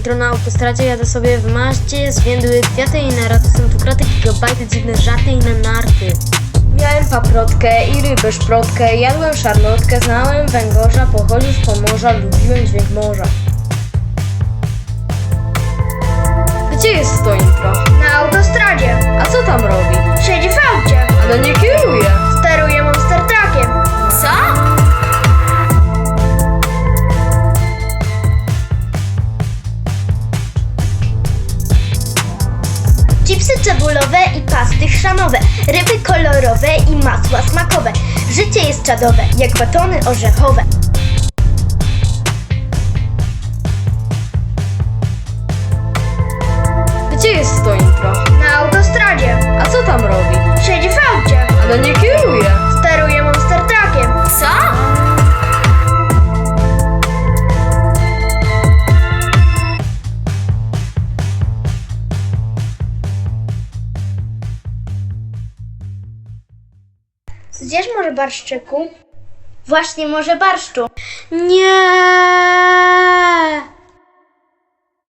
intro na autostradzie, jadę sobie w maście, zwiędły kwiaty i na raty są tu kraty, gigabajty, dziwne żarty i na narty. Miałem paprotkę i rybę szprotkę, jadłem szarlotkę, znałem węgorza, pochodził z Pomorza, lubiłem dźwięk morza. Gdzie jest to Chipsy cebulowe i pasty chrzanowe. Ryby kolorowe i masła smakowe. Życie jest czadowe, jak batony orzechowe. Zjesz może barszczyku? Właśnie może barszczu. Nie.